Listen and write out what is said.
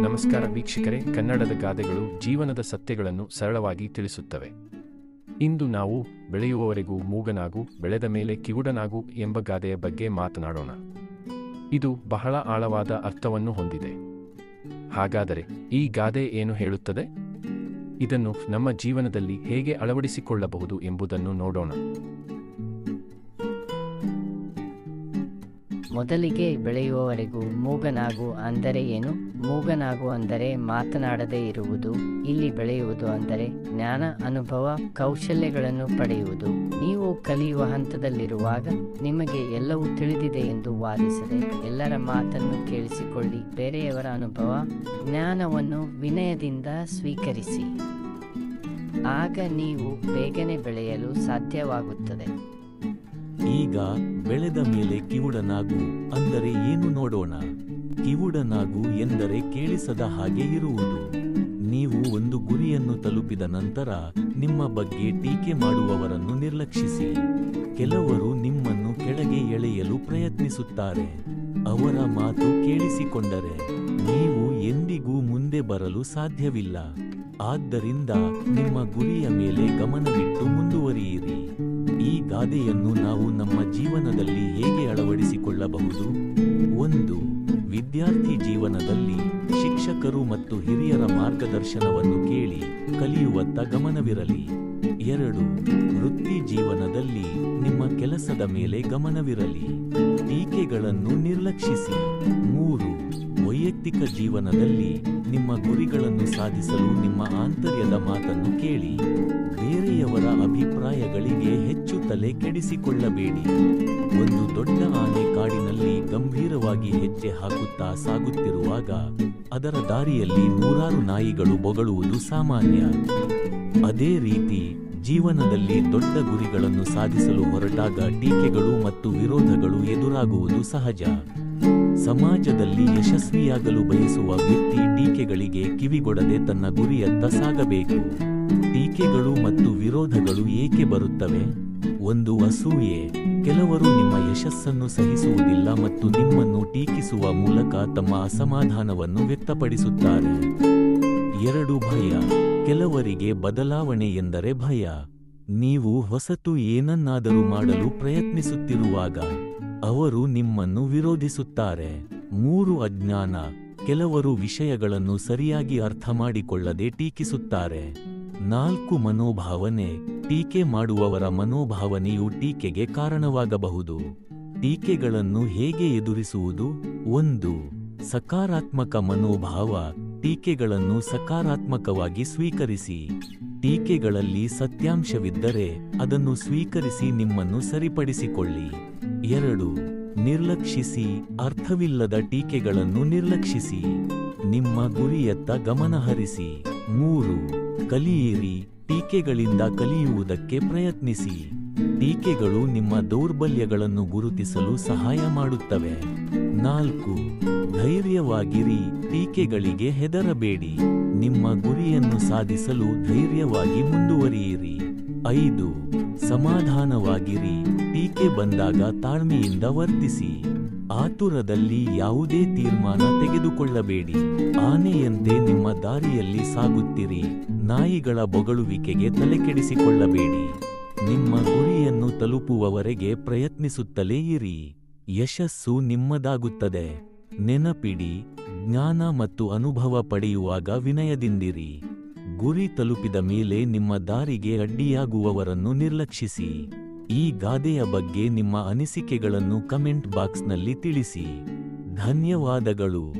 ನಮಸ್ಕಾರ ವೀಕ್ಷಕರೇ, ಕನ್ನಡದ ಗಾದೆಗಳು ಜೀವನದ ಸತ್ಯಗಳನ್ನು ಸರಳವಾಗಿ ತಿಳಿಸುತ್ತವೆ. ಇಂದು ನಾವು ಬೆಳೆಯುವವರೆಗೂ ಮೂಗನಾಗು, ಬೆಳೆದ ಮೇಲೆ ಕಿವುಡನಾಗು ಎಂಬ ಗಾದೆಯ ಬಗ್ಗೆ ಮಾತನಾಡೋಣ. ಇದು ಬಹಳ ಆಳವಾದ ಅರ್ಥವನ್ನು ಹೊಂದಿದೆ. ಹಾಗಾದರೆ ಈ ಗಾದೆ ಏನು ಹೇಳುತ್ತದೆ? ಇದನ್ನು ನಮ್ಮ ಜೀವನದಲ್ಲಿ ಹೇಗೆ ಅಳವಡಿಸಿಕೊಳ್ಳಬಹುದು ಎಂಬುದನ್ನು ನೋಡೋಣ. ಮೊದಲಿಗೆ ಬೆಳೆಯುವವರೆಗೂ ಮೂಗನಾಗು ಅಂದರೆ ಏನು? ಮೂಗನಾಗು ಅಂದರೆ ಮಾತನಾಡದೇ ಇರುವುದು. ಇಲ್ಲಿ ಬೆಳೆಯುವುದು ಅಂದರೆ ಜ್ಞಾನ, ಅನುಭವ, ಕೌಶಲ್ಯಗಳನ್ನು ಪಡೆಯುವುದು. ನೀವು ಕಲಿಯುವ ಹಂತದಲ್ಲಿರುವಾಗ ನಿಮಗೆ ಎಲ್ಲವೂ ತಿಳಿದಿದೆ ಎಂದು ವಾದಿಸದೆ ಎಲ್ಲರ ಮಾತನ್ನು ಕೇಳಿಸಿಕೊಳ್ಳಿ. ಬೇರೆಯವರ ಅನುಭವ, ಜ್ಞಾನವನ್ನು ವಿನಯದಿಂದ ಸ್ವೀಕರಿಸಿ. ಆಗ ನೀವು ಬೇಗನೆ ಬೆಳೆಯಲು ಸಾಧ್ಯವಾಗುತ್ತದೆ. ಈಗ ಬೆಳೆದ ಮೇಲೆ ಕಿವುಡನಾಗು ಅಂದರೆ ಏನು ನೋಡೋಣ? ಕಿವುಡನಾಗು ಎಂದರೆ ಕೇಳಿಸದ ಹಾಗೆ ಇರುವುದು. ನೀವು ಒಂದು ಗುರಿಯನ್ನು ತಲುಪಿದ ನಂತರ ನಿಮ್ಮ ಬಗ್ಗೆ ಟೀಕೆ ಮಾಡುವವರನ್ನು ನಿರ್ಲಕ್ಷಿಸಿ. ಕೆಲವರು ನಿಮ್ಮನ್ನು ಕೆಳಗೆ ಎಳೆಯಲು ಪ್ರಯತ್ನಿಸುತ್ತಾರೆ. ಅವರ ಮಾತು ಕೇಳಿಸಿಕೊಂಡರೆ ನೀವು ಎಂದಿಗೂ ಮುಂದೆ ಬರಲು ಸಾಧ್ಯವಿಲ್ಲ. ಆದ್ದರಿಂದ ನಿಮ್ಮ ಗುರಿಯ ಮೇಲೆ ಗಮನವಿಟ್ಟು ಮುಂದುವರಿಯಿರಿ. ಈ ಗಾದೆಯನ್ನು ನಾವು ನಮ್ಮ ಜೀವನದಲ್ಲಿ ಹೇಗೆ ಅಳವಡಿಸಿಕೊಳ್ಳಬಹುದು? ಒಂದು, ವಿದ್ಯಾರ್ಥಿ ಜೀವನದಲ್ಲಿ ಶಿಕ್ಷಕರು ಮತ್ತು ಹಿರಿಯರ ಮಾರ್ಗದರ್ಶನವನ್ನು ಕೇಳಿ ಕಲಿಯುವತ್ತ ಗಮನವಿರಲಿ. ಎರಡು, ವೃತ್ತಿ ಜೀವನದಲ್ಲಿ ನಿಮ್ಮ ಕೆಲಸದ ಮೇಲೆ ಗಮನವಿರಲಿ. ಟೀಕೆಗಳನ್ನು ನಿರ್ಲಕ್ಷಿಸಿ. ಮೂರು, ವೈಯಕ್ತಿಕ ಜೀವನದಲ್ಲಿ ನಿಮ್ಮ ಗುರಿಗಳನ್ನು ಸಾಧಿಸಲು ನಿಮ್ಮ ಆಂತರ್ಯದ ಮಾತನ್ನು ಕೇಳಿ. ಬೇರೆಯವರ ಅಭಿಪ್ರಾಯಗಳಿಗೆ ಹೆಚ್ಚು ತಲೆ ಕೆಡಿಸಿಕೊಳ್ಳಬೇಡಿ. ಒಂದು ದೊಡ್ಡ ಆನೆ ಕಾಡಿನಲ್ಲಿ ಗಂಭೀರವಾಗಿ ಹೆಜ್ಜೆ ಹಾಕುತ್ತಾ ಸಾಗುತ್ತಿರುವಾಗ ಅದರ ದಾರಿಯಲ್ಲಿ ನೂರಾರು ನಾಯಿಗಳು ಬೊಗಳುವುದು ಸಾಮಾನ್ಯ. ಅದೇ ರೀತಿ ಜೀವನದಲ್ಲಿ ದೊಡ್ಡ ಗುರಿಗಳನ್ನು ಸಾಧಿಸಲು ಹೊರಟಾಗ ಟೀಕೆಗಳು ಮತ್ತು ವಿರೋಧಗಳು ಎದುರಾಗುವುದು ಸಹಜ. ಸಮಾಜದಲ್ಲಿ ಯಶಸ್ವಿಯಾಗಲು ಬಯಸುವ ವ್ಯಕ್ತಿ ಟೀಕೆಗಳಿಗೆ ಕಿವಿಗೊಡದೆ ತನ್ನ ಗುರಿಯತ್ತ ಸಾಗಬೇಕು. ಟೀಕೆಗಳು ಮತ್ತು ವಿರೋಧಗಳು ಏಕೆ ಬರುತ್ತವೆ? ಒಂದು ಅಸೂಯೆ. ಕೆಲವರು ನಿಮ್ಮ ಯಶಸ್ಸನ್ನು ಸಹಿಸುವುದಿಲ್ಲ ಮತ್ತು ನಿಮ್ಮನ್ನು ಟೀಕಿಸುವ ಮೂಲಕ ತಮ್ಮ ಅಸಮಾಧಾನವನ್ನು ವ್ಯಕ್ತಪಡಿಸುತ್ತಾರೆ. ಎರಡು ಭಯ. ಕೆಲವರಿಗೆ ಬದಲಾವಣೆ ಎಂದರೆ ಭಯ. ನೀವು ಹೊಸತು ಏನನ್ನಾದರೂ ಮಾಡಲು ಪ್ರಯತ್ನಿಸುತ್ತಿರುವಾಗ ಅವರು ನಿಮ್ಮನ್ನು ವಿರೋಧಿಸುತ್ತಾರೆ. ಮೂರು ಅಜ್ಞಾನ, ಕೆಲವರು ವಿಷಯಗಳನ್ನು ಸರಿಯಾಗಿ ಅರ್ಥ ಮಾಡಿಕೊಳ್ಳದೆ ಟೀಕಿಸುತ್ತಾರೆ. ನಾಲ್ಕು ಮನೋಭಾವನೆ, ಟೀಕೆ ಮಾಡುವವರ ಮನೋಭಾವನೆಯು ಟೀಕೆಗೆ ಕಾರಣವಾಗಬಹುದು. ಟೀಕೆಗಳನ್ನು ಹೇಗೆ ಎದುರಿಸುವುದು? ಒಂದು, ಸಕಾರಾತ್ಮಕ ಮನೋಭಾವ ಟೀಕೆಗಳನ್ನು ಸಕಾರಾತ್ಮಕವಾಗಿ ಸ್ವೀಕರಿಸಿ. ಟೀಕೆಗಳಲ್ಲಿ ಸತ್ಯಾಂಶವಿದ್ದರೆ ಅದನ್ನು ಸ್ವೀಕರಿಸಿ ನಿಮ್ಮನ್ನು ಸರಿಪಡಿಸಿಕೊಳ್ಳಿ. ಎರಡು, ನಿರ್ಲಕ್ಷಿಸಿ, ಅರ್ಥವಿಲ್ಲದ ಟೀಕೆಗಳನ್ನು ನಿರ್ಲಕ್ಷಿಸಿ. ನಿಮ್ಮ ಗುರಿಯತ್ತ ಗಮನಹರಿಸಿ. ಮೂರು, ಕಲಿಯಿರಿ, ಟೀಕೆಗಳಿಂದ ಕಲಿಯುವುದಕ್ಕೆ ಪ್ರಯತ್ನಿಸಿ. ಟೀಕೆಗಳು ನಿಮ್ಮ ದೌರ್ಬಲ್ಯಗಳನ್ನು ಗುರುತಿಸಲು ಸಹಾಯ ಮಾಡುತ್ತವೆ. ನಾಲ್ಕು, ಧೈರ್ಯವಾಗಿರಿ, ಟೀಕೆಗಳಿಗೆ ಹೆದರಬೇಡಿ. ನಿಮ್ಮ ಗುರಿಯನ್ನು ಸಾಧಿಸಲು ಧೈರ್ಯವಾಗಿ ಮುಂದುವರಿಯಿರಿ. ಐದು, ಸಮಾಧಾನವಾಗಿರಿ, ಟೀಕೆ ಬಂದಾಗ ತಾಳ್ಮೆಯಿಂದ ವರ್ತಿಸಿ. ಆತುರದಲ್ಲಿ ಯಾವುದೇ ತೀರ್ಮಾನ ತೆಗೆದುಕೊಳ್ಳಬೇಡಿ. ಆನೆಯಂತೆ ನಿಮ್ಮ ದಾರಿಯಲ್ಲಿ ಸಾಗುತ್ತಿರಿ. ನಾಯಿಗಳ ಬೊಗಳುವಿಕೆಗೆ ತಲೆಕೆಡಿಸಿಕೊಳ್ಳಬೇಡಿ. ನಿಮ್ಮ ಗುರಿಯನ್ನು ತಲುಪುವವರೆಗೆ ಪ್ರಯತ್ನಿಸುತ್ತಲೇ ಇರಿ. ಯಶಸ್ಸು ನಿಮ್ಮದಾಗುತ್ತದೆ. ನೆನಪಿಡಿ, ಜ್ಞಾನ ಮತ್ತು ಅನುಭವ ಪಡೆಯುವಾಗ ವಿನಯದಿಂದಿರಿ. ಗುರಿ ತಲುಪಿದ ಮೇಲೆ ನಿಮ್ಮ ದಾರಿಗೆ ಅಡ್ಡಿಯಾಗುವವರನ್ನು ನಿರ್ಲಕ್ಷಿಸಿ. ಈ ಗಾದೆಯ ಬಗ್ಗೆ ನಿಮ್ಮ ಅನಿಸಿಕೆಗಳನ್ನು ಕಮೆಂಟ್ ಬಾಕ್ಸ್ನಲ್ಲಿ ತಿಳಿಸಿ. ಧನ್ಯವಾದಗಳು.